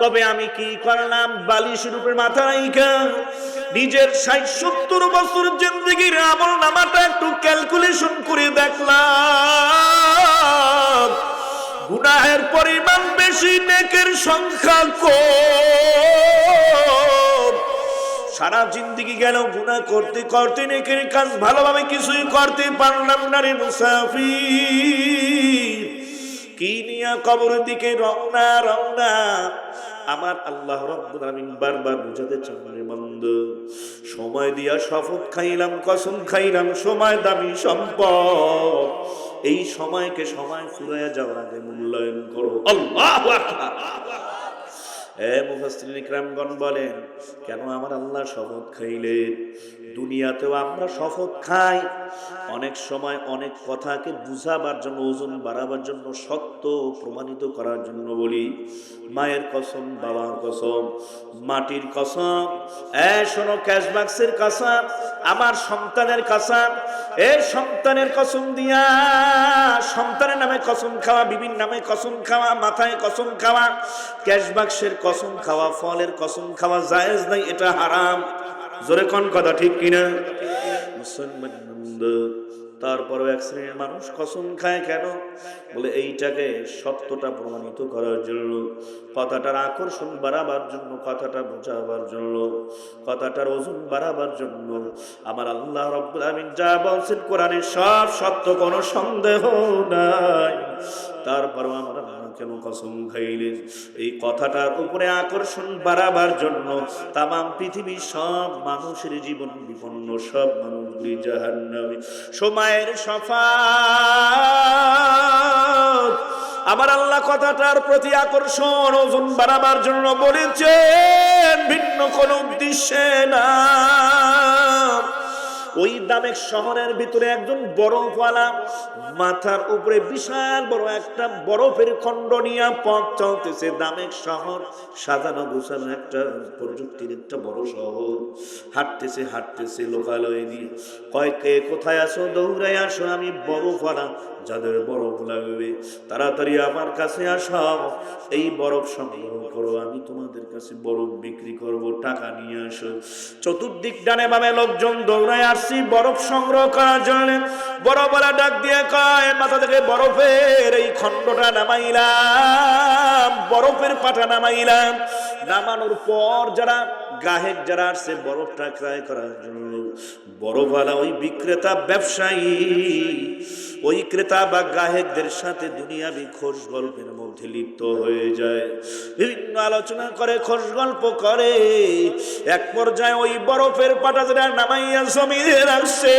তবে আমি কি করলাম? বালিশ রূপে মাথা রাইখা। নিজের ষাট সত্তর বছর জিন্দগির আমল নামাটা একটু ক্যালকুলেশন করে দেখলাম। গুনাহের পরিমাণ বেশি, নেকের সংখ্যা কম। সারা জিন্দগি গেল গুণা করতে করতে, নেকের কাজ ভালোভাবে কিছুই করতে পারলাম না রে মুসাফির। কি নিয়ে কবরের দিকে রওনা রওনা। আমার আল্লাহ বারবার বুঝাতে চান রে সময় দিয়া শপথ খাইলাম, কসম খাইলাম, সময় দামি সম্পদ। এই সময়কে সময় ফুরাইয়া যাওয়ার আগে মূল্যায়ন করো। আল্লাহ এ হে মুফাসসিরিন ইকরামগণ বলেন, কেন আমার আল্লাহ শপথ খাইলেন? দুনিয়াতেও আমরা শপথ খাই। অনেক সময় অনেক কথাকে বুঝাবার জন্য, ওজন বাড়াবার জন্য, সত্য প্রমাণিত করার জন্য বলি, মায়ের কসম, বাবার কসম, মাটির কসম, এ শোনো, ক্যাশবাক্সের কসম, আমার সন্তানের কসম, এ সন্তানের কসম দিয়া সন্তানের নামে কসম খাওয়া বিভিন্ন নামে কসম খাওয়া, মাথায় কসম খাওয়া, ক্যাশবাক্সের কসম খাওয়া, ফলের কসম খাওয়া, জায়েজ নাই, এটা হারাম। জোরে কোন কথা, ঠিক কিনা? মুসলমান তারপরও এক শ্রেণির মানুষ কসম খায় কেন? বলে, এইটাকে সত্যটা প্রমাণিত করার জন্য, কথাটার আকর্ষণ বাড়াবার জন্য, কথাটা বোঝাবার জন্য, কথাটার ওজন বাড়াবার জন্য, আমার আল্লাহ যা বলছেন কোরআনে সব সত্য, কোনো সন্দেহ নাই। তারপরও আমার কেন কসম খাইলেন এই কথাটার উপরে আকর্ষণ বাড়াবার জন্য তামাম পৃথিবীর সব মানুষের জীবন বিপন্ন, সব মানুষগুলি জাহান্নামে। সময়ের সফা আমার আল্লাহ কথাটার প্রতি আকর্ষণ, ওজন বাড়াবার জন্য বলেছেন, ভিন্ন কোন উদ্দেশ্যে না। ওই দামেক শহরের ভিতরে একজন বরফওয়ালা, মাথার উপরে বিশাল বড় একটা বরফের খণ্ড নিয়ে পথ চলতেছে দামেক শহর। সাজানো গুছানো একটা প্রযুক্তির একটা বড় শহর। হাঁটতেছে হাঁটতেছে লোকালয় দিয়ে। কয় কে কোথায় আসো দৌড়ায় আসো, আমি বরফওয়ালা। যাদের বরফ লাগবে, তাড়াতাড়ি আমার কাছে আসো এই বরফ সংগ্রহ করো, আমি তোমাদের কাছে বরফ বিক্রি করব, টাকা নিয়ে আসো। চতুর্দিক ডানে বামে লোকজন দৌড়ায় আসছি বরফ সংগ্রহ করার জন্য। বরফওয়ালা ডাক দিয়ে কয়, মাথা থেকে বরফের এই খণ্ডটা নামাইলাম, বরফের পাটা নামাইলাম। নামানোর পর যারা গাহেক যারা আসছে বরফটা ক্রয় করার জন্য বরফওয়ালা ওই বিক্রেতা ব্যবসায়ী, ওই ক্রেতা বা গ্রাহকদের সাথে দুনিয়াবি খোঁজ গল্পের মধ্যে লিপ্ত হয়ে যায়। বিভিন্ন আলোচনা করে খোঁজ গল্প করে। এক পর্যায়ে ওই বরফের পাটা যেটা নামাইয়া জমিয়ে রাখছে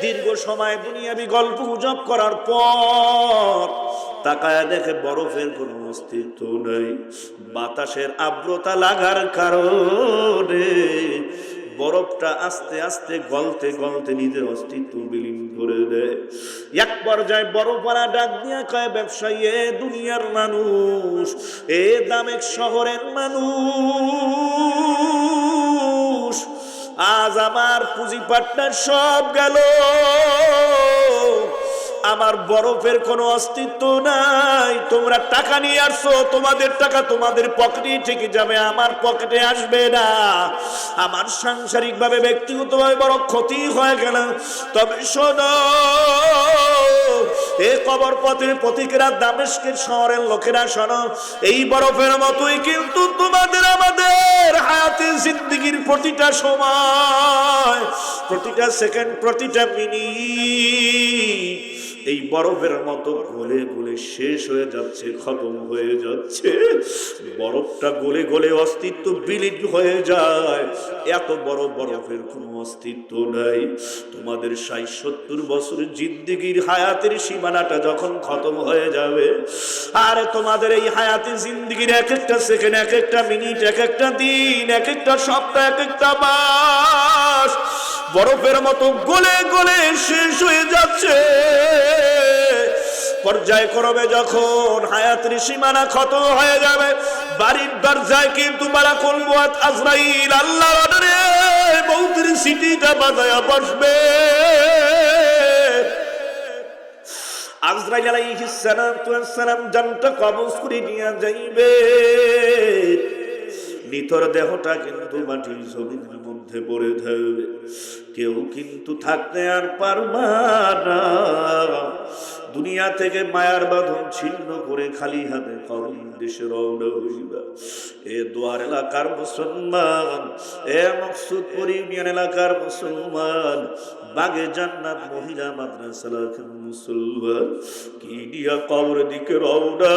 দীর্ঘ সময় দুনিয়াবি গল্প গুজব করার পর তাকায় দেখে বরফের কোনো অস্তিত্ব নেই। বাতাসের আর্দ্রতা লাগার কারণে বরফটা আস্তে আস্তে গলতে গলতে নিজের অস্তিত্ব বিলীন করে দেয়। এক পর্যায়ে বরফওয়ালা ডাক দিয়ে কয়, ব্যবসায়ী, এ দুনিয়ার মানুষ, এ দামেক শহরের মানুষ, আজ আমার পুঁজি পাটনার সব গেল। আমার বরফের কোনো অস্তিত্ব নাই। তোমরা টাকা নিয়ে আসছো, তোমাদের টাকা তোমাদের পকেটে থেকে যাবে, আমার পকেটে আসবে না। আমার সাংসারিক ভাবে ব্যক্তিগত ভাবে বড় ক্ষতি হয়ে গেল। তবে শোনো, এ কবর পথের প্রতীকেরা দামেস্কের শহরের লোকেরা, শোনো, এই বরফের মতোই কিন্তু তোমাদের আমাদের হায়াতে জিন্দগির প্রতিটা সময়, প্রতিটা সেকেন্ড, প্রতিটা মিনিট। এই বরফের মতো গলে গলে শেষ হয়ে যাচ্ছে, খতম হয়ে যাচ্ছে। বরফটা গলে গলে অস্তিত্ব বিলীন হয়ে যায়। এত বড় বরফের কোনো অস্তিত্ব নাই। তোমাদের ষাট সত্তর বছর জিন্দিগির হায়াতের সীমানাটা যখন খতম হয়ে যাবে, আর তোমাদের এই হায়াতের জিন্দিগির এক একটা সেকেন্ড, এক একটা মিনিট, এক একটা দিন, এক একটা সপ্তাহ, এক একটা মাস, বরফের মতো গলে গলে শেষ হয়ে যাচ্ছে। পর্যায়ক্রমে যখন হায়াতের সীমানা ক্ষত হয়ে যাবে, বাড়ির দরজায় কিন্তু মারা মুয়াত আজরাইল আল্লাহ অর্ডারে মৌতের সিটিটা বাজায়া বসবে। আজরাইল আলাইহিস সালাম জানটা কবজ করে নিয়ে যাইবে। নিতর দেহটা কিন্তু মাটির জমিনের মধ্যে পড়ে থাকবে। কেউ কিন্তু থাকতে আর পারবা না। দুনিয়া থেকে মায়ার বাঁধন ছিন্ন করে খালি হাতে কম দেশে রওনা হইবা। এ দোয়ার এলাকার মুসলমান, এ মকসুদপুর ইউনিয়ন এলাকার মুসলমান, বাগে জান্নাত মহিলা মাদ্রাসা এলাকার মুসলমান। কি দিয়া কবর দিকে রওনা?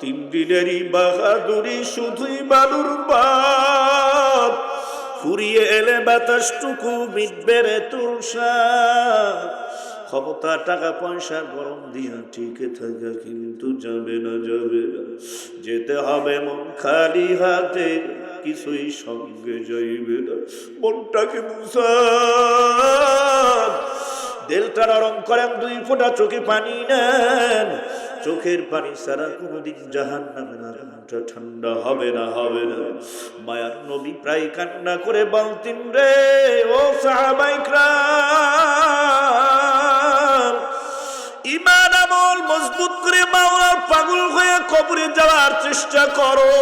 তিন দিনেরই বাহাদুরি শুধুই বালুর বাপ ফুরিয়ে এলে বাতাসটুকু মিটবে রে তুলসা ক্ষমতা, টাকা, পয়সা গরম দিয়া টিকে থাকা কিন্তু যাবে না যাবে না। যেতে হবে মন খালি হাতে, কিছুই সঙ্গে যাইবে না। মনটাকে বুঝান দেলটা নরম করেন, দুই ফোঁটা চোখে পানি নেন। চোখের পানি সারা কোনোদিন জাহান নামে না ঠান্ডা হবে না হবে না। মায়ার নবী প্রায় কান্না করে বলতেন রে, ও সাহাবাইকরাম ইমান আমল মজবুত করে মাওলার পাগল হয়ে কবরে যাওয়ার চেষ্টা করো।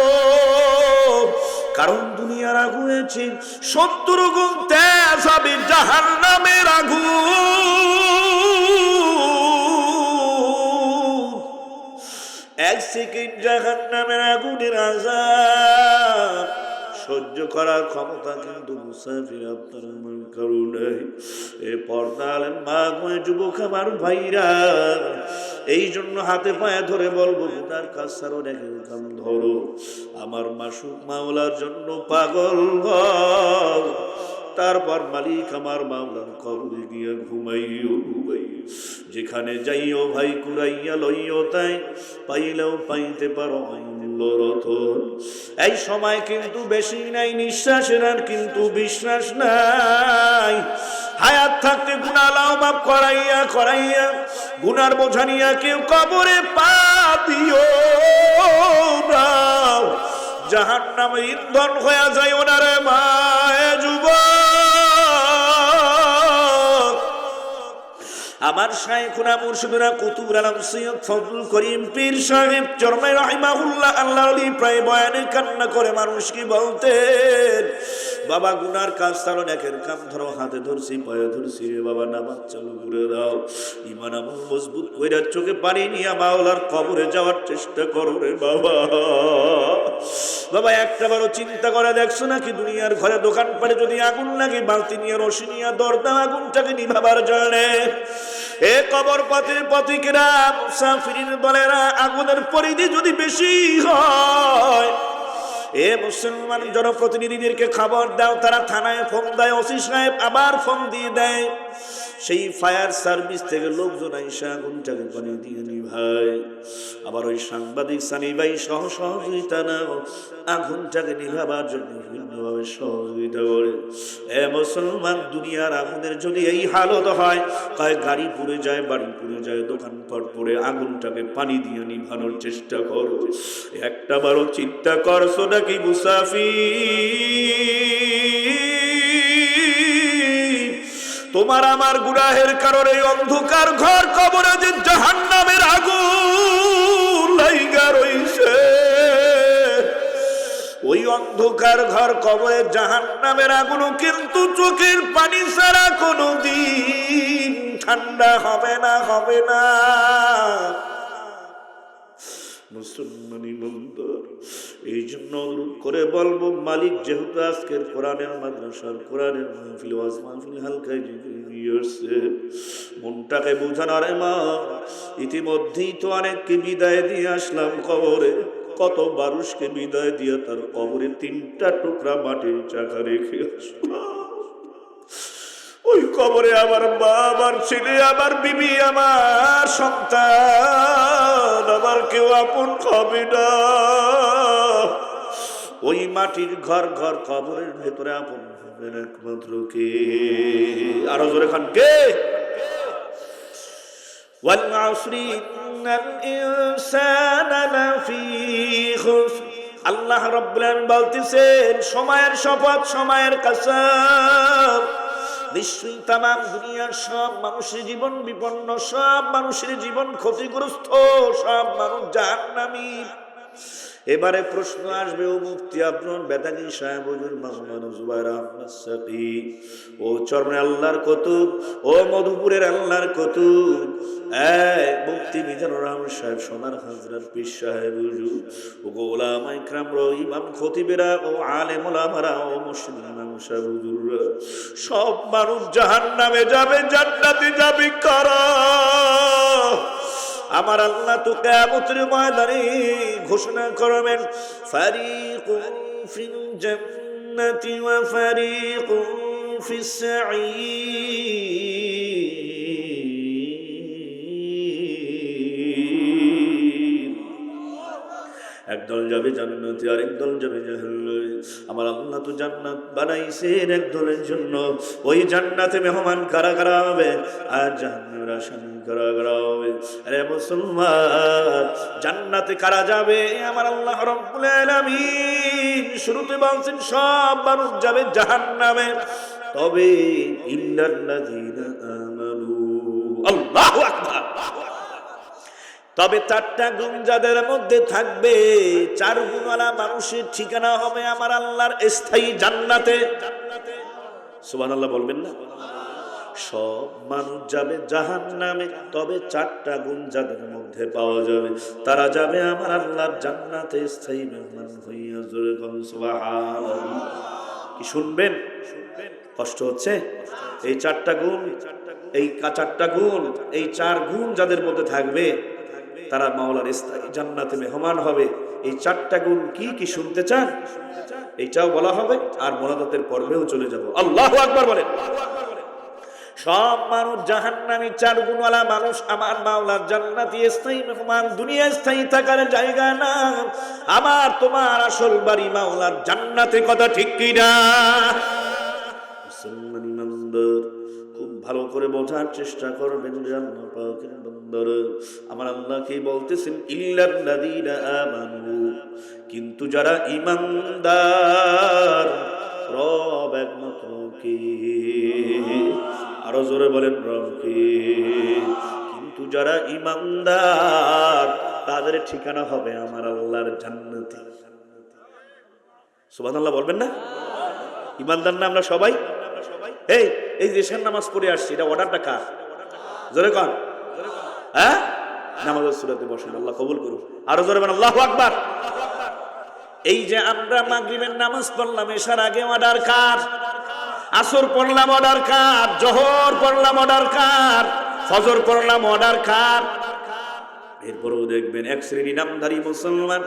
কারণ দুনিয়ার আগুন হয়েছে, সত্তর গুণ তেজ হবে জাহান নামের আগুন। এক সেকেন্ড জাহান নামের আগুনের আজাব। সহ্য করার ক্ষমতা কিন্তু মুসাফির আপনার আমার কারও নাই। এ পর্দা আলেন মা যুবক, আমার ভাইরা। এই জন্য হাতে পায়ে ধরে বলব তার কাজ সারো কাম ধরো। আমার মাসুক মাওলার জন্য পাগল হও তারপর মালিক আমার মাওলার কবরে গিয়া ঘুমাইও ঘুমাইও। যেখানে যাইও ভাই, কুড়াইয়া লইও তাই। পাইলেও পাইতে পারো এই সময় কিন্তু বেশি নাই, নিঃশ্বাসের আর কিন্তু বিশ্বাস নাই। হায়াত থাকতে গুণা লাও মাপ করাইয়া করাইয়া। গুনার বোঝা নিয়া কেউ কবরে পা দিও না। জাহান নামে ইন্ধন হয়ে যায় ওনারে মায়ে যুবক। আমার শাইখুনা মুর্শিদুরা কুতুব আলম সৈয়দ ফজলুল করিম পীর সাহেব চরমাই রহিমাহুল্লাহ আল্লাহ আলী প্রায় বয়ানে কান্না করে মানুষ কি বলতেন বাবা গুনার কাজ তার একের কাম ধরো, হাতে ধরছি, পায়ে ধরছি, রে বাবা, নামাজ চালু করে দাও। ইমান আমল মজবুত কইরা চোখে পানি নিয়ে মাওলার কবরে যাওয়ার চেষ্টা করো রে বাবা। বাবা, একটা বারো চিন্তা করে দেখছ নাকি? দুনিয়ার ঘরে দোকান পারে যদি আগুন লাগে, বালতি নিয়ে, রশি নিয়ে দরদা আগুনটাকে নিভাবার জানে এ কবর পথের পথিকেরা মুসাফিরিন দলেরা, আগুনের পরিধি যদি বেশি হয় এ মুসলমান জনপ্রতিনিধিদেরকে খবর দাও, তারা থানায় ফোন দেয় ওসি সাহেব আবার ফোন দিয়ে দেয়। সেই ফায়ার সার্ভিস থেকে লোকজন আইসা আগুনটাকে পানি দিয়ে নি ভাই, আবার ওই সাংবাদিক সানি ভাই সহ সহযোগিতা নাও। আগুনটাকে নিভাবার জন্য বিভিন্নভাবে সহযোগিতা করে। এ মুসলমান, দুনিয়ার আগুনের যদি এই হালত হয়, কয় গাড়ি পুড়ে যায়, বাড়ি পুড়ে যায়, দোকানপাট পুড়ে, আগুনটাকে পানি দিয়ে নিভানোর চেষ্টা করো। একটা বারো চিন্তা করছ নাকি মুসাফি তোমার আমার গুনাহের কারণে অন্ধকার ঘর কবরে যে জাহান নামের আগুন লাইগা রইছে। ওই অন্ধকার ঘর কবরে জাহান নামের আগুনও কিন্তু চোখের পানি ছাড়া কোনো দিন ঠান্ডা হবে না হবে না। মুসলমানি বন্দর এই জন্য করে বলব, মালিক যেহেতু আজকের কোরআনের মাদ্রাসার কোরআনের মাহফিল, ওয়াজ মাহফিল হালকায় মনটাকে বোঝানোর মা ইতিমধ্যেই তো অনেককে বিদায় দিয়ে আসলাম কবরে। কত মানুষকে বিদায় দিয়ে তার কবরে তিনটা টুকরা মাটির চাকা রেখে ওই কবরে আমার মা আমার ছেলে, আমার বিবি, আমার সন্তান। আবার কেউ আপন খাবে না। ওই মাটির ঘর ঘর কবরের ভেতরে আপন হবেন একমাত্র কে? আরও জোরে খান, কে? আল্লাহ রব্বুল বলতেছেন, সময়ের শপথ, সময়ের কাসাম। নিশ্চয়ই তাম দুনিয়ার সব মানুষের জীবন বিপন্ন সব মানুষের জীবন ক্ষতিগ্রস্ত সব মানুষ জাহান্নামী। এবারে প্রশ্ন আসবে, ও মুফতি আপনার বেদাগি সাহেব, হুজুর মাওলানা জুবাইর আহমদ সাকি। ও চরমে আল্লাহর কতুব, ও মধুপুরের আল্লাহর কতুব। এই মুফতি মিজানুর রহমান সাহেব, সোনার হাজরার পীর সাহেব, হুজুর। ও গোলাম ইকরাম র ইমাম খতিবেরা, ও আলেম ওলামারা ও মুর্শিদ ইমাম সাহেব হুজুররা সব মানুষ জাহান্নামে যাবে, জান্নাতে যাবে কারা? আমার আল্লাহ তো কেমতের ময়দানে ঘোষণা করবেন ফারি ফিল জান্নাতি ওয়া ফারিকুন ফিস সাঈর একদল যাবে জান্নাতে আর একদল যাবে জাহান্নামে। আমার আল্লাহ তো জান্নাত বানাইছেন একদলের জন্য। ওই জান্নাতে মেহমান কারা কারা হবে? আর জাহান্নামের আসামি কারা কারা হবে? আরে মুসলমান, জান্নাতে কারা যাবে? আমার আল্লাহ রব্বুল আলামিন শুরুতে বলছেন, সব মানুষ যাবে জাহান্নামে। তবে ইল্লাল্লাযীনা তবে চারটা গুণ যাদের মধ্যে থাকবে, চার গুণওয়ালা মানুষের ঠিকানা হবে আমার আল্লাহর স্থায়ী জান্নাতে। সুবান আল্লাহ বলবেন না? সব মানুষ যাবে জাহান নামে তবে চারটা গুণ যাদের মধ্যে পাওয়া যাবে, তারা যাবে আমার আল্লাহর জান্নাতে স্থায়ী মেহমান হইয়া জোরে কি শুনবেন? কষ্ট হচ্ছে? এই চারটা গুণ, এই চারটা গুণ, এই চার গুণ যাদের মধ্যে থাকবে তারা মাওলার স্থায়ী জান্নাতে মেহমান হবে। এই চারটা গুণ কি কি শুনতে চান? এইটাও বলা হবে। আর মোনাজাতের পর্বেও চলে যাব। আল্লাহ আকবার বলেন। সব মানুষ জাহান্নামী চার গুণওয়ালা মানুষ। আমার মাওলার জান্নাতি স্থায়ী মেহমান, দুনিয়া স্থায়ী থাকার জায়গা না। আমার তোমার আসল বাড়ি মাওলার জান্নাতে কথা ঠিক কি ভালো করে বোঝার চেষ্টা করবেন বান্দার। আমার আল্লাহ কি বলতেছেন ইল্লাল্লাযীনা আমানু। কিন্তু যারা ইমানদার রব একমাত্র কে? আরও জোরে বলেন, রব কে? কিন্তু যারা ইমানদার তাদের ঠিকানা হবে আমার আল্লাহর জান্নাতে। সুবহানাল্লাহ বলবেন না? ইমানদার না আমরা সবাই? এই এই দেশের নামাজ পড়ে আসছি, এটা অর্ডারটা কার? জোরে কন। হ্যাঁ? নামাজের সুরাতে বসেন, আল্লাহ কবুল করুন আরও জোরে বলেন, আল্লাহু আকবার। এই যে আমরা মাগরিবের নামাজ পড়লাম এসার আগে অর্ডার কার? আসর পড়লাম, অর্ডার কার? জোহর পড়লাম, অর্ডার কার? ফজর পড়লাম, অর্ডার কার? এরপরেও দেখবেন এক শ্রেণি নামধারী মুসলমান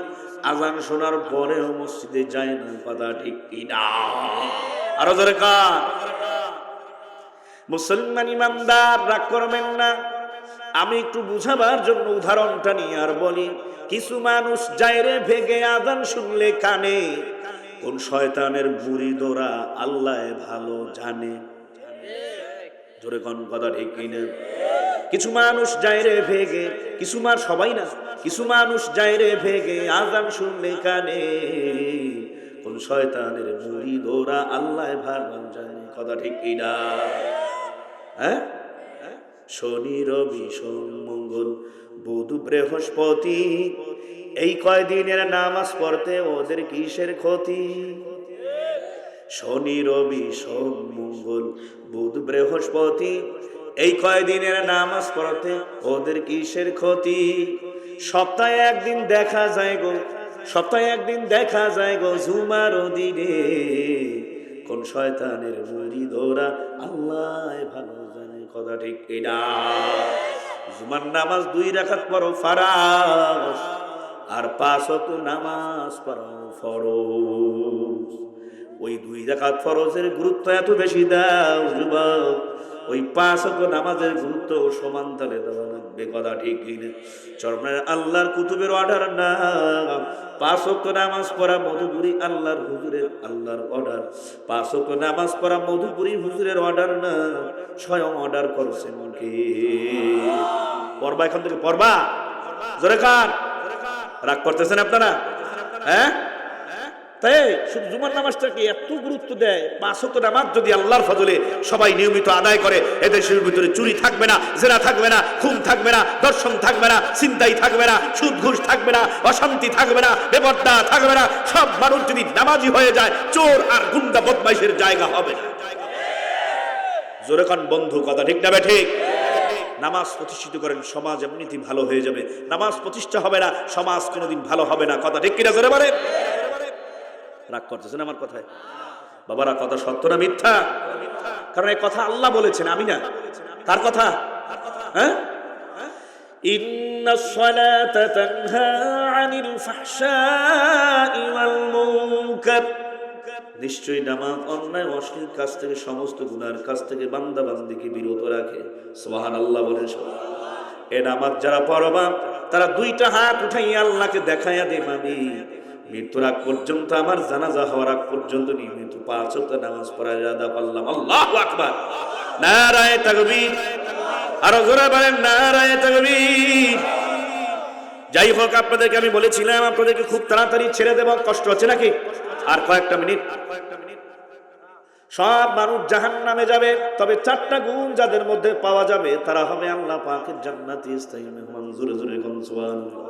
আজান শোনার পরেও মসজিদে যায় না, কথা ঠিক কিনা? আরও ধরে কার মুসলমান ইমানদার, রাগ করবেন না। আমি একটু বুঝাবার জন্য উদাহরণটা নিয়ে আর বলি, কিছু মানুষ যায়রে ভেগে আদান শুনলে কানে। কোন শয়তানের বুড়ি দোরা আল্লাহ ভালো জানে। জোরে কোন কথা ঠিক কিনা? কিছু মানুষ যায় রে ভেগে, কিছু মার সবাই না, কিছু মানুষ যায় রে ভেগে আজান শুনলে কানে। কোন শয়তানের মুড়ি দোরা আল্লাহ ভালো জানে, কথা ঠিক কিনা? হ্যাঁ? শনি, রবি, সোম, মঙ্গল, বুধ, বৃহস্পতি, এই কয়দিনের নামাজ পড়তে ওদের কিসের ক্ষতি? শনি, রবি, সোম, মঙ্গল, বুধ, বৃহস্পতি, এই কয়দিনের নামাজ পড়তে ওদের কিসের ক্ষতি? সপ্তাহে একদিন দেখা যায় গো, সপ্তাহে একদিন দেখা যায় গো ঝুমার দিনে। কোন শয়তানের মুড়ি ধরা আল্লাহ ভালো কথা ঠিক কিনা? জুমার নামাজ দুই রাখাত পড়ো ফারাস আর পাঁচ তো নামাজ পড়ো ফরজ। ওই দুই রাখাত ফরজের গুরুত্ব এত বেশি দাও ওই পাঁচ তো নামাজের গুরুত্ব সমান তালে দেওয়া লাগবে কথা ঠিক কিনা? চরমের আল্লাহর কুতুবের অর্ডার না পাঁচ নামাজ পড়া মধুপুরি আল্লাহর হুজুরের, আল্লাহর অর্ডার পাঁচ নামাজ পড়া মধুপুরি হুজুরের অর্ডার না স্বয়ং অর্ডার করছেন কে পড়বা এখন থেকে, পড়বা? জোরে খান রাগ করতেছেন আপনারা? হ্যাঁ? তাই শুধু জুমার নামাজটাকে এত গুরুত্ব দেয়? পাঁচ ওয়াক্ত নামাজ যদি আল্লাহর ফজলে সবাই নিয়মিত আদায় করে, এদেশের ভিতরে চুরি থাকবে না, জেরা থাকবে না, খুন থাকবে না দর্শন থাকবে না চিন্তাই থাকবে না, সুদ ঘুষ থাকবে না, অশান্তি থাকবে না, বেপর্দা থাকবে না, সব মানুষ যদি নামাজি হয়ে যায়, চোর আর গুন্ডা বদমাইশের জায়গা হবে না। জোরে বন্ধু, কথা ঠিক না ঠিক? নামাজ প্রতিষ্ঠিত করেন, সমাজ এমনিতে ভালো হয়ে যাবে। নামাজ প্রতিষ্ঠা হবে না, সমাজ কোনোদিন ভালো হবে না, কথা ঠিক কিনা জোরে বলে রাগ করতেছেন আমার কথায় বাবারা কথা সত্য না মিথ্যা কারণ এই কথা আল্লাহ বলেছেন আমি না কার কথা হ্যাঁ إن الصلاة تنهى عن الفحشاء والمنكر নিশ্চয়ই নামাজ অন্যায় অশ্লীল কাজ থেকে সমস্ত গুনার কাছ থেকে বান্দা বান্দিকে বিরত রাখে সোহান আল্লাহ বলেন সবাই। এ নামাজ যারা পড়বা তারা দুইটা হাত উঠাইয়া আল্লাহকে দেখাইয়া দে মামি মৃত্যুর আগ পর্যন্ত আমার জানাজা হওয়ার আগ পর্যন্ত নিয়মিত পাঁচ ওয়াক্ত নামাজ পড়ায় আদা করলাম। আল্লাহ আকবার। নারায়ে তাকবীর। আরও জোরে বলেন, নারায়ে তাকবীর। যাই হোক, আপনাদেরকে আমি বলেছিলাম, আপনাদেরকে খুব তাড়াতাড়ি ছেড়ে দেব, কষ্ট হচ্ছে নাকি? আর কয়েকটা মিনিট। সব মানুষ জাহান নামে যাবে, তবে চারটা গুণ যাদের মধ্যে পাওয়া যাবে, তারা হবে আল্লাহ পাকের জান্নাতি, স্থায়ী মেহমান, জোরে জোরে কনসওয়ান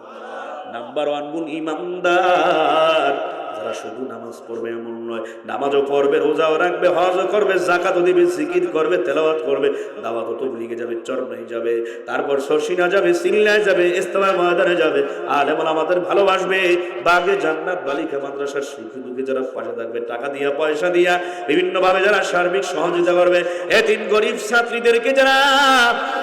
নাম্বার ওয়ান গুণ ইমানদার। যারা শুধু নামাজ পড়বে এমন নয়, নামাজও পড়বে, রোজাও রাখবে, হজও করবে জাকাতও দিবে, জিকির করবে, তেলাওয়াত করবে দাওয়াতও তবলিগে যাবে, চরমাই যাবে, তারপর শর্ষিনা যাবে সিল্লায় যাবে ইস্তেমা ময়দানে যাবে আর এমন আমাদের ভালোবাসবে, বাগে জান্নাত বালিকা মাদ্রাসার সুখী দুঃখী যারা পাশে থাকবে, টাকা দিয়া, পয়সা দিয়া বিভিন্ন ভাবে যারা সার্বিক সহযোগিতা করবে এতিম গরিব ছাত্রীদেরকে যারা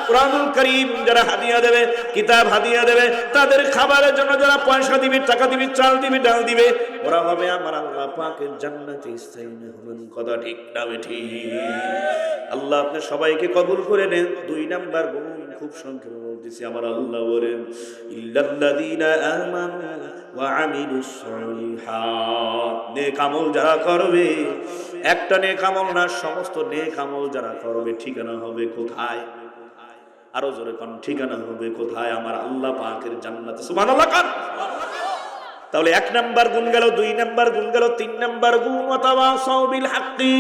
কোরআনুল করিম যারা হাদিয়া দেবে, কিতাব হাদিয়া দেবে, তাদের খাবারের জন্য যারা পয়সা দিবে, টাকা দিবে, চাল দিবে, ডাল দিবে ওরা হবে আমার আল্লাহ পাকের জান্নাতে স্থায়ী মেহমান কথা ঠিক না ঠিক। আল্লাহ আপনি সবাইকে কবুল করে নেন। দুই নাম্বার গুণ খুব সংক্ষেপে বলতেছি, আমার আল্লাহ বলেন, ইল্লাল্লাযীনা আমানু ওয়া আমিলুস সলিহাত। নেক আমল যারা করবে, একটা নেক আমল না, সমস্ত নেক আমল যারা করবে, ঠিকানা হবে কোথায়? আরও জোরে কোন, ঠিকানা হবে কোথায়? আমার আল্লাহ পাকের জান্নাতে। সুবহানাল্লাহ কান। তাহলে এক নাম্বার গুণ গেল, দুই নাম্বার গুণ গেল, তিন নাম্বার গুণ, অথবা সৌবিল হাক্কি।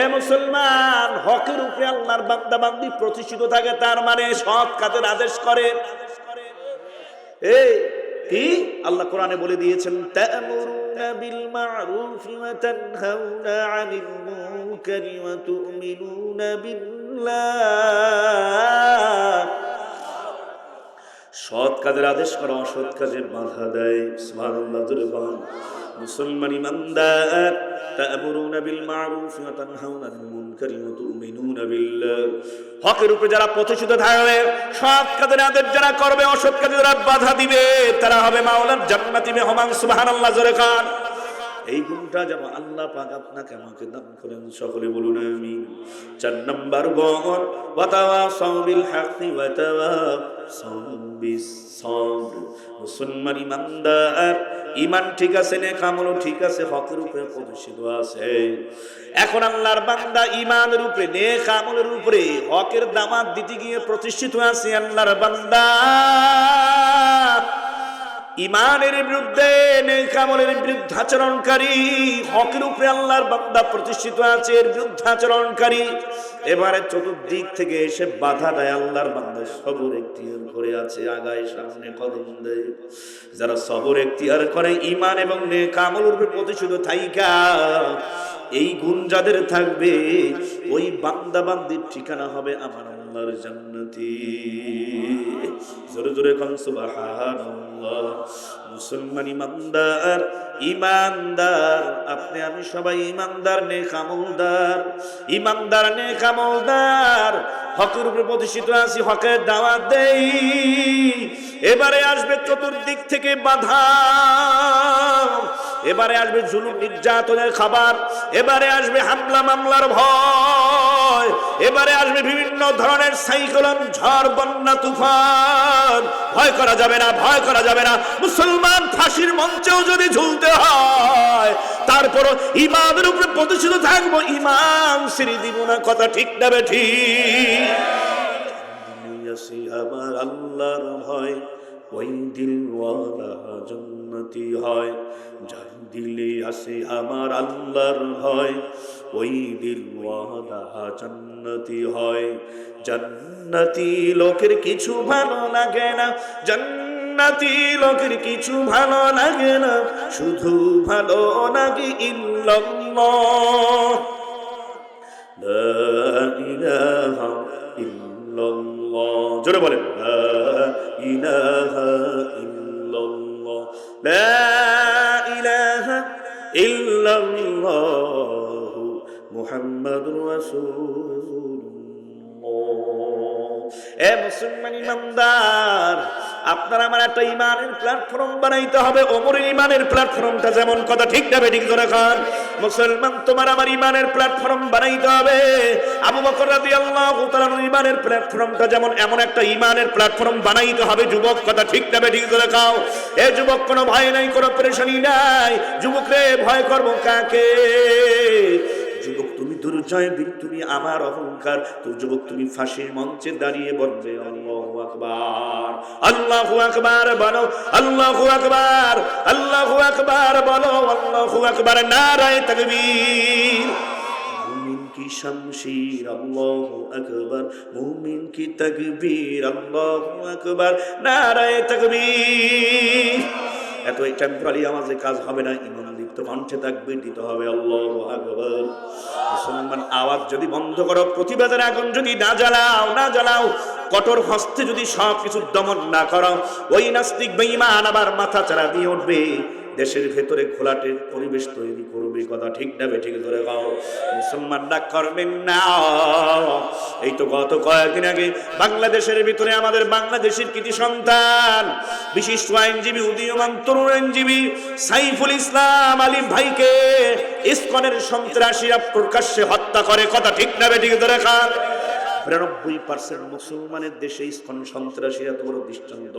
এ মুসলমান, হকের উপরে আল্লাহর বান্দা বান্দি প্রতিষ্ঠিত থাকে, তার মানে সৎ কাজের আদেশ করে। এই কি? আল্লাহ কোরআনে বলে দিয়েছেন, তা'মুরুনা বিল মা'রুফি ওয়া তানহাউনা 'আনিল বিল্লাহ। কাজের আদেশ করা অসৎ কাজে বাধা দেয়। সুবহানাল্লাহ বলেন। মুসলমান ইমানদার, তা'মুরুনা বিল মা'রুফ ওয়া তানহাউনা আনিল মুনকারি ওয়া তু'মিনুনা বিল্লাহ। হকের উপরে যারা প্রতিষ্ঠিত থাকবে, সৎ কাজের আদেশ যারা করবে, অসৎ কাজে যারা বাধা দিবে, তারা হবে মাওলার জান্নাতি মেহমান। সুবহানাল্লাহ, জোরে কান। এই গুণটা যেন আল্লাহ পাক আপনাকে আমাকে দান করেন, সকলে বলুন আমি চার নম্বর গণ ওয়াতাওয়া সাবিস সবর মুসলমান ইমানদার, ইমান ঠিক আছে নে কামলও ঠিক আছে, হকের উপরে প্রতিষ্ঠিত আছে। এখন আল্লাহর বান্দা ইমানের উপরে নে কামলের উপরে হকের দামাত দিতে গিয়ে প্রতিষ্ঠিত আছে আল্লাহর বান্দা। ইমানের বিরুদ্ধে নেকামলের বিরুদ্ধাচরণকারী, হকের উপরে আল্লাহর বান্দা প্রতিষ্ঠিত আছে, এর বিরুদ্ধাচরণকারী। এবারে চতুর্দিক থেকে এসে বাধা দেয় আল্লাহর বান্দা, সবর এখতিয়ার করে আছে, আগায় সামনে কদম দেয়। যারা সবর এখতিয়ার করে ইমান এবং নেকামলের উপরে প্রতিষ্ঠিত থাইকা, এই গুণ যাদের থাকবে, ওই বান্দা বান্দির ঠিকানা হবে আমার আল্লাহর জান্নাতি। জোরে জোরে কন সুবহানাল্লাহ। মুসলমান ইমানদার ইমানদার। আপনি আমি সবাই ইমানদার নে কামলদার ইমানদার নে কামলদার হকের উপরে প্রতিষ্ঠিত আছি, হকের দাওয়াত দেই। এবারে আসবে চতুর্দিক থেকে বাধা। এবারে আসবে জুলুম নির্যাতনের খাবার, এবারে আসবে হামলা মামলার ভয়, এবারে আসবে বিভিন্ন ধরনের সাইক্লোন, ঝড়, বন্যা, তুফান। ভয় করা যাবে না, ভয় করা যাবে না। মুসলমান ফাঁসির মঞ্চেও যদি ঝুলতে হয়, তারপরও ইমানের উপরে প্রতিষ্ঠিত থাকব ইমান সিঁড়ি দিব না কথা ঠিক না ঠিক। আমার আল্লাহর ভয় ওই দিলওয়ালা জান্নাতি হয়। যার দিলে আসে আমার আল্লাহর ভয়। ওই দিলওয়ালা জান্নাতি হয়। জান্নাতি লোকের কিছু ভালো লাগে না। জান্নাতি লোকের কিছু ভালো লাগে না। শুধু ভালো লাগে ইল্লাল্লাহ। লা ইল্লাল্লাহ। জোরে বলেন, লা ইলাহা ইল্লাল্লাহ। লা ইলাহা ইল্লাল্লাহ মুহাম্মাদুর রাসূলুল্লাহ। এ মুসলমান ইমানদার আপনার আমার একটা ইমানের প্ল্যাটফর্ম বানাইতে হবে। ওমরের ইমানের প্ল্যাটফর্মটা যেমন কথা ঠিক না বেঠিক ধরে খান মুসলমান, তোমার আমার ইমানের প্ল্যাটফর্ম বানাইতে হবে। আবু বকর রাদিয়াল্লাহু তাআলার ইমানের প্ল্যাটফর্মটা যেমন এমন একটা ইমানের প্ল্যাটফর্ম বানাইতে হবে। যুবক, কথা ঠিক না বেঠিক ধরে খাও এ যুবক, কোনো ভয় নাই, কোনো পেরেশানি নাই। যুবক রে, ভয় করব কাকে? যুবক, তুমি দুর্জয় বীর, তুমি আমার অহংকার। তো যুবক, তুমি ফাঁসির মঞ্চে দাঁড়িয়ে বলবে, আল্লাহু আকবার আল্লাহু আকবার বলো, আল্লাহু আকবার আল্লাহু আকবার বলো, আল্লাহু আকবার, নারায়ে তাকবীর। শামশির, আল্লাহু আকবার। মুমিন কি আল্লাহু আকবার, নারায়ে তাকবীর। এত টেম্পোরারি আমাদের কাজ হবে না ইমান দীপ্ত মঞ্চে থাকবে, দিতে হবে মুসলমান আওয়াজ যদি বন্ধ করো, প্রতিবাদের আগুন যদি না জ্বালাও না জ্বালাও, কঠোর হস্তে যদি সব কিছু দমন না করো, ওই নাস্তিক বেঈমান আবার মাথা চারা দিয়ে উঠবে। দেশের ভেতরে ঘোলাটে পরিবেশ তৈরি করবে কথা ঠিক না ঠিক ধরে গাও মুসলমানরা করবেন না। এই তো গত কয়েকদিন আগে বাংলাদেশের ভিতরে আমাদের বাংলাদেশের কৃতি সন্তান, বিশিষ্ট আইনজীবী, উদীয়মান তরুণ আইনজীবী সাইফুল ইসলাম আলিম ভাইকে ইসকনের সন্ত্রাসীরা প্রকাশ্যে হত্যা করে, কথা ঠিক না ঠিক ধরে খান বিরানব্বই পার্সেন্ট মুসলমানের দেশে ইস্কন সন্ত্রাসী এত বড় দৃষ্টান্ত,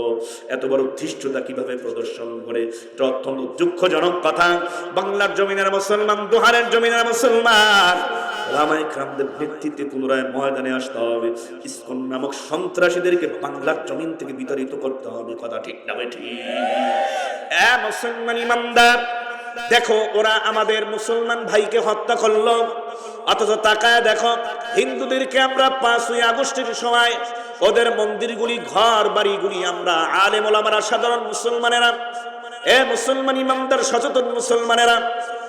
এত বড় ধৃষ্টতা কীভাবে প্রদর্শন করে? এটা অত্যন্ত দুঃখজনক কথা। বাংলার জমিনের মুসলমান, দোহারের জমিনের মুসলমান। রামায় ক্রামদের নেতৃত্বে পুনরায় ময়দানে আসতে হবে। ইস্কন নামক সন্ত্রাসীদেরকে বাংলার জমিন থেকে বিতাড়িত করতে হবে। কথা ঠিক না ঠিক? মুসলমান ইমানদার, দেখো, ওরা আমাদের মুসলমান ভাইকে হত্যা করল। অথচ তাকায় দেখো, হিন্দুদেরকে আমরা পাঁচই আগস্টের সময় ওদের মন্দিরগুলি, ঘর বাড়িগুলি আমরা আলেম ওলামারা সাধারণ মুসলমানেরা, এ মুসলমান ইমামদার সচেতন মুসলমানেরা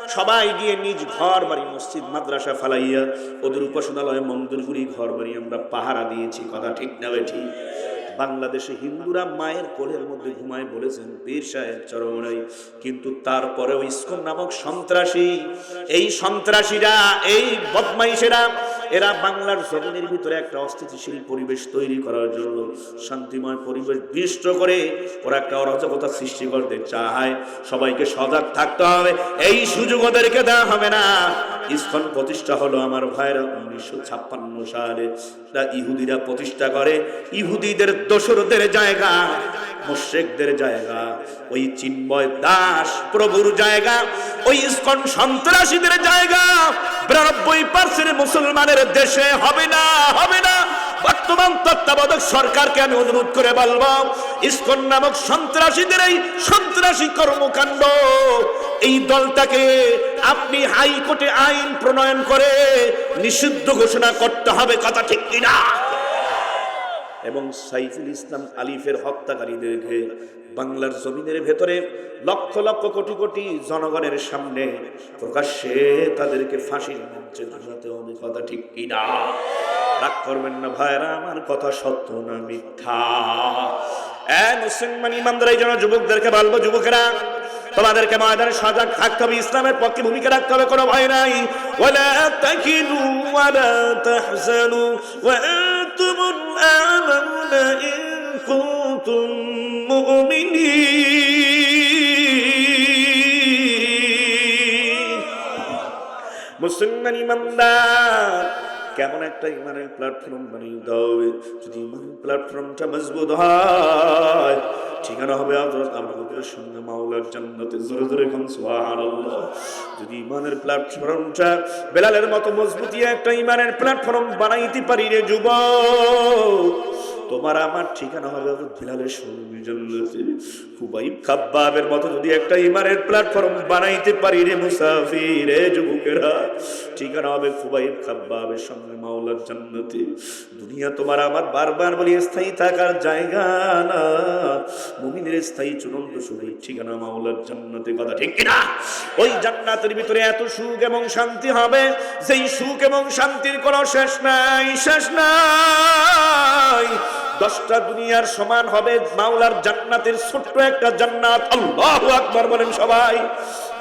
সবাই গিয়ে নিজ ঘর বাড়ি, মসজিদ, মাদ্রাসা ফালাইয়া ওদের উপাসনালয় মন্দিরগুলি, ঘর বাড়ি আমরা পাহারা দিয়েছি। কথা ঠিক না ঠিক? বাংলাদেশে হিন্দুরা মায়ের কোলের মধ্যে ঘুমায় বলেছেন পীর সাহেব চরমনাই। কিন্তু তারপরেও ইসকন নামক সন্ত্রাসী, এই সন্ত্রাসীরা, এই বদমাইশেরা, এরা বাংলার জমিনের ভিতরে একটা অস্থিতিশীল পরিবেশ তৈরি করার জন্য শান্তিময় পরিবেশ বিষ্ট করে ওরা একটা অরাজকতা সৃষ্টি করতে চায়। সবাইকে সজাগ থাকতে হবে, এই সুযোগ ওদেরকে দেওয়া হবে না। ইসকন প্রতিষ্ঠা হলো আমার ভাইরা উনিশশো ছাপ্পান্ন সালে। ইহুদিরা প্রতিষ্ঠা করে। ইহুদিদের দোসরদের জায়গা, মুশ্রেকদের জায়গা, ওই চিন্ময় দাস প্রভুর জায়গা, ওই ইসকন সন্ত্রাসীদের জায়গা। বিরানব্বই পার্সেন্ট মুসলমানের দেশে হবে না হবে না। বর্তমান তত্ত্বাবধায়ক সরকারকে আমি অনুরোধ করে বলব, ইস্কন নামক সন্ত্রাসীদের এই সন্ত্রাসী কর্মকাণ্ড, এই দলটাকে আপনি হাইকোর্টে আইন প্রণয়ন করে নিষিদ্ধ ঘোষণা করতে হবে, কথা ঠিক কিনা? এবং সাইফুল ইসলাম আলিফের হত্যাকারীদেরকে বাংলার জমিনের ভেতরে লক্ষ লক্ষ কোটি কোটি জনগণের সামনে প্রকাশ্যে তাদেরকে ফাঁসির মঞ্চে ঝুলাতে হবে। কথা ঠিক কিনা? রাগ করবেন না ভাইরা আমার কথা সত্য না মিথ্যা। এ মুসলমান ইমানদার, এই জন্য যুবকদেরকে বলব, যুবকেরা তোমাদেরকে ময়দানে সজাগ থাকতে হবে, ইসলামের পক্ষে ভূমিকা রাখতে হবে, কোনো ভয় নাই। মুসলমান ইমানদার, কেমন একটা ইমানের প্ল্যাটফর্ম বানিয়ে দাও। যদি ইমানের প্ল্যাটফর্মটা মজবুত হয় ঠিকানা হবে হযরত আবু বকরের সঙ্গে মাওলার জান্নাতে জোরে জোরে সুবহানাল্লাহ। যদি ইমানের প্ল্যাটফর্মটা বেলালের মতো মজবুতি একটা ইমানের প্ল্যাটফর্ম বানাইতে পারি রে যুবক। তোমার আমার ঠিকানা হবে বিলালের সঙ্গে জান্নাতে মতো যদি একটা ইমানের প্ল্যাটফর্ম বানাইতে পারি রে মুসাফির রে যুবকেরা। ঠিকানা হবে খুবাইব খাব্বাবের সঙ্গে মাওলার জান্নাতে। দুনিয়া তোমার আমার বারবার বলি, স্থায়ী থাকার জায়গা না। মুমিনের স্থায়ী চূড়ান্ত সুখী ঠিকানা মাওলার জান্নাতে। কথা ঠিক কিনা? ওই জান্নাতের ভিতরে এত সুখ এবং শান্তি হবে, যেই সুখ এবং শান্তির কোনো শেষ নাই শেষ নাই। দশটা দুনিয়ার সমান হবে, মাওলার জান্নাতের ছোট্ট একটা জান্নাত। আল্লাহু আকবার বলেন সবাই।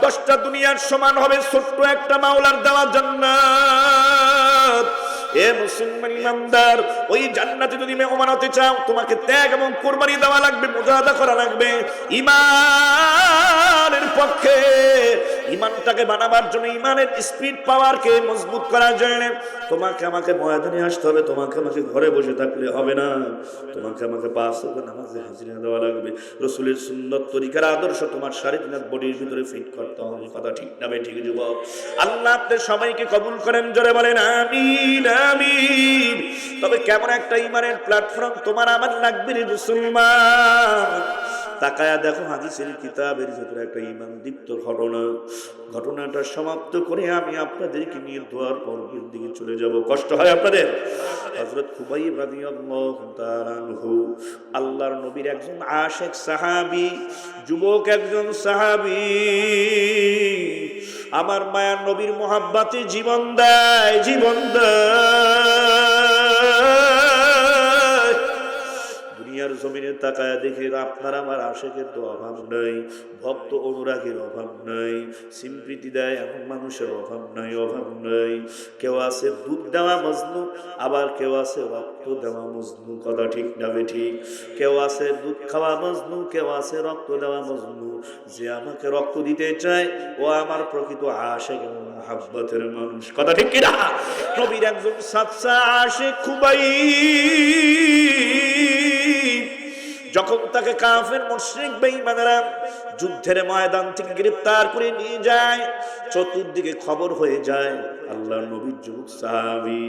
দশটা দুনিয়ার সমান হবে, ছোট্ট একটা মাওলার দেওয়া জান্নাত। এ মুসলমান ইমানদার, ওই জান্নাতে যদি মেহমান হতে চাও, তোমাকে ত্যাগ এবং কোরবানি দেওয়া লাগবে মুজাহাদা করা লাগবে। ইমানের পক্ষে। ইমানটাকে বানাবার জন্য ইমানের স্পিড পাওয়ারকে মজবুত করার জন্য তোমাকে আমাকে ময়দানে আসতে হবে, তোমাকে আমাকে ঘরে বসে থাকলে হবে না। তোমাকে আমাকে পাঁচ নামাজে হাজিরা দেওয়া লাগবে। রসুলের সুন্দর তরিকার আদর্শ তোমার শারীরিক বডির ভিতরে ফিট করতে হবে। কথা ঠিক না ঠিক যুবক? আল্লাহ আপনাদের সবাইকে কবুল করেন, জোরে বলেন, আমিন আমিন। তবে কেমন একটা ইমানের প্ল্যাটফর্ম তোমার আমার লাগবে রে মুসলমান? তাকায়া দেখো হাদিসের কিতাবের ভিতরে একটা ইমান দীপ্ত ঘটনা। ঘটনাটা সমাপ্ত করে আমি আপনাদেরকে নিয়ে দোয়ার পর্বের দিকে চলে যাব। কষ্ট হয় আপনাদের? খুবাইব রাদিয়াল্লাহু আল্লাহর নবীর একজন আশেক সাহাবী, যুবক একজন সাহাবী, আমার মায়ার নবীর মোহাব্বাতে জীবন দেয় জীবন দেয়। জমিনে তাকায় দেখে আপনার আমার আশেকের তো অভাব নাই, ভক্ত অনুরাগের অভাব নাই সিম্প্রীতি দেয় এমন মানুষের অভাব নাই অভাব নাই। কেউ আছে দুধ দেওয়া মজনু, আবার কেউ আছে রক্ত দেওয়া মজনু, কথা ঠিক না ঠিক কেউ আছে দুধ খাওয়া মজনু, কেউ আছে রক্ত দেওয়া মজনু, যে আমাকে রক্ত দিতে চায়, ও আমার প্রকৃত আশেক এবং হাব্বতের মানুষ, কথা ঠিক কিনা? নবীর একজন সাচ্চা আশেক খুবাই যখন তাকে কাফের মুশরিক বেঈমানেরা যুদ্ধের ময়দান থেকে গ্রেফতার করে নিয়ে যায়, চতুর্দিকে খবর হয়ে যায় আল্লাহ নবীর যুবক সাহাবি,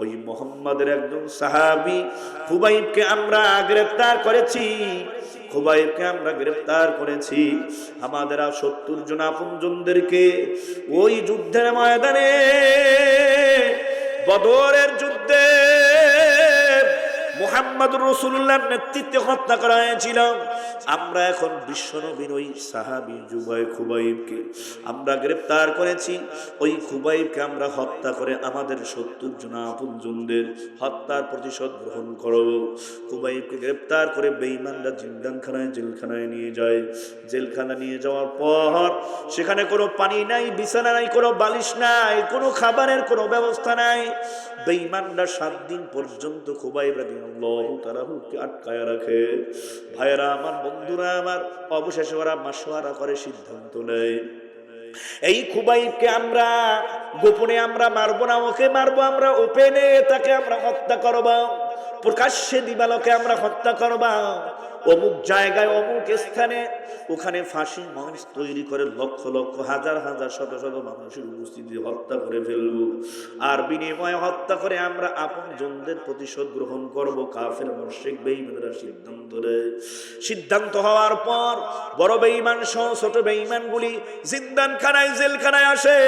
ওই মোহাম্মদের একজন সাহাবি, খুবাইবকে আমরা গ্রেফতার করেছি, খুবাইবকে আমরা গ্রেফতার করেছি। আমাদের আর সত্তর জন আপনজনদেরকে ওই যুদ্ধের ময়দানে বদরের মোহাম্মদ রসুল্লাহর নেতৃত্বে হত্যা করা হয়েছিল। আমরা এখন বিশ্বনবীর ওই সাহাবি জুবাই খুবাইবকে আমরা গ্রেপ্তার করেছি। ওই খুবাইবকে আমরা হত্যা করে আমাদের সত্তর জন আপনজনদের হত্যার প্রতিশোধ গ্রহণ করব। খুবাইবকে গ্রেপ্তার করে বেঈমানরা জিন্দানখানায়, জেলখানায় নিয়ে যায়। জেলখানা নিয়ে যাওয়ার পর সেখানে কোনো পানি নাই, বিছানা নাই, কোনো বালিশ নাই, কোনো খাবারের কোনো ব্যবস্থা নাই। বেঈমানরা সাত দিন পর্যন্ত খুবাইব রাদিয়াল্লাহু আটকায় রাখে। ভাইয়েরা আমার, বন্ধুরা আমার, অবশেষে ওরা মাসোয়ারা করে, সিদ্ধান্ত নেয়। এই খুবাইবকে আমরা, গোপনে আমরা মারবো না, ওকে মারবো, আমরা ওপেনে তাকে আমরা হত্যা করব। প্রকাশ্যে দিবালকে আমরা হত্যা করবা। অমুক জায়গায়, অমুক স্থানে। ওখানে ফাঁসি মঞ্চ তৈরি করে লক্ষ লক্ষ, হাজার হাজার, শত শত মানুষের উপস্থিতি হত্যা করে ফেলব। আর বিনিময়ে হত্যা করে আমরা আপন জনদের প্রতিশোধ গ্রহণ করব, কাফের, মুশরিক বেঈমানরা সিদ্ধান্ত সিদ্ধান্ত হওয়ার পর বড় বেঈমান সহ ছোট বেঈমানগুলি জিন্দানখানায়, জেলখানায় আসে।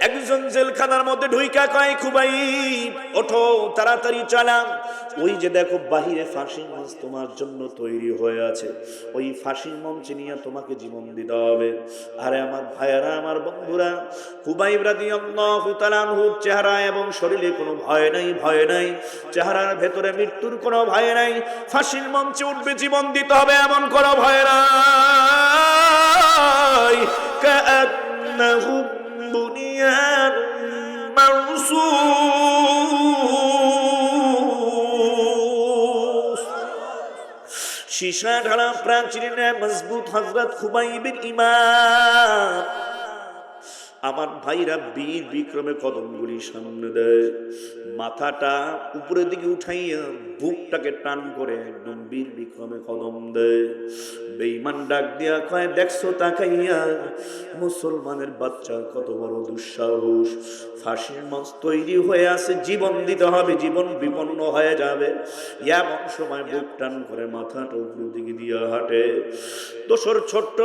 একজন জেলখানার মধ্যে ঢুইকা কয়, খুবাই, ওঠো, তাড়াতাড়ি চালাম ওই যে দেখো, বাহিরে ফাঁসি মঞ্চ তোমার জন্য তৈরি হয়ে আছে। ওই ফাঁসির মঞ্চে নিয়ে তোমাকে জীবন দিতে হবে। আরে আমার ভাইয়ারা, আমার বন্ধুরা খুবাইব রাদিয়াল্লাহু তাআলা আনহুর চেহারা এবং শরীরে কোনো ভয় নাই ভয় নাই। চেহারার ভেতরে মৃত্যুর কোনো ভয় নাই। ফাঁসির মঞ্চে উঠবে, জীবন দিতে হবে এমন কোনো ভয় নাই। সীসা ঢালা প্রাচীন মজবুত হজরত খুবাইবের ইমান আমার ভাইরা বীর বিক্রমে কদমগুলি সামনে দেয়। মাথাটা উপরের দিকে উঠাইয়া বুকটাকে টান করে একদম বীর বিক্রমে কদম দেয়। বেইমান ডাক দিয়া কয়, দেখছ তাকাইয়া? মুসলমানের বাচ্চা কত বড় দুঃসাহস। ফাঁসির মাছ তৈরি হয়ে আছে, জীবন দিতে হবে, জীবন বিপন্ন হয়ে যাবে। এমন সময় বুক টান করে মাথাটা উপরের দিকে দিয়া হাঁটে। দোসর ছোট্ট